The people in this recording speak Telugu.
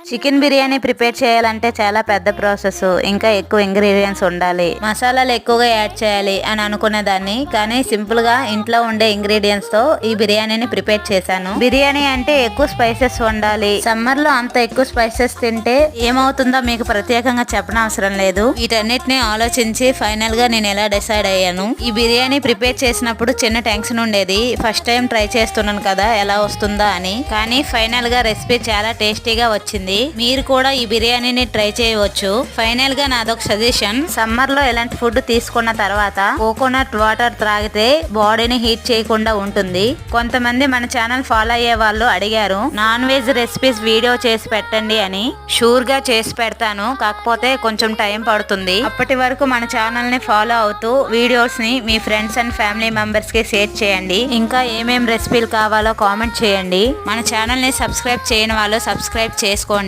చికెన్ బిర్యానీ ప్రిపేర్ చేయాలంటే చాలా పెద్ద ప్రాసెస్. ఇంకా ఎక్కువ ఇంగ్రీడియంట్స్ ఉండాలి. మసాలాలు ఎక్కువగా యాడ్ చేయాలి అని అనుకునేదాన్ని కానీ సింపుల్గా ఇంట్లో ఉండే ఇంగ్రీడియంట్స్తో ఈ బిర్యానీని ప్రిపేర్ చేశాను. బిర్యానీ అంటే ఎక్కువ స్పైసెస్ ఉండాలి. సమ్మర్లో అంత ఎక్కువ స్పైసెస్ తింటే ఏమవుతుందో మీకు ప్రత్యేకంగా చెప్పనవసరం లేదు. వీటన్నిటిని ఆలోచించి ఫైనల్గా నేను ఎలా డిసైడ్ అయ్యాను? ఈ బిర్యానీ ప్రిపేర్ చేసినప్పుడు చిన్న టెన్షన్ ఉండేది ఫస్ట్ టైం ట్రై చేస్తున్నాను కదా ఎలా వస్తుందా అని. కానీ ఫైనల్గా రెసిపీ చాలా టేస్టీగా వచ్చింది. మీరు కూడా ఈ బిర్యానీని ట్రై చేయవచ్చు. ఫైనల్గా నాదొక సజెషన్ సమ్మర్లో ఎలాంటి ఫుడ్ తీసుకున్న తర్వాత కోకోనట్ వాటర్ త్రాగితే బాడీని హీట్ చేయకుండా ఉంటుంది. కొంతమంది మన ఛానల్ ఫాలో అయ్యే వాళ్ళు అడిగారు నాన్ వెజ్ రెసిపీస్ వీడియో చేసి పెట్టండి అని. షూర్గా చేసి పెడతాను. కాకపోతే కొంచెం టైం పడుతుంది. అప్పటి వరకు మన ఛానల్ని ఫాలో అవుతూ వీడియోస్ని మీ ఫ్రెండ్స్ అండ్ ఫ్యామిలీ మెంబర్స్కి షేర్ చేయండి. ఇంకా ఏమేం రెసిపీలు కావాలో కామెంట్ చేయండి. మన ఛానల్ని సబ్స్క్రైబ్ చేయని వాళ్ళు సబ్స్క్రైబ్ చేసుకోండి.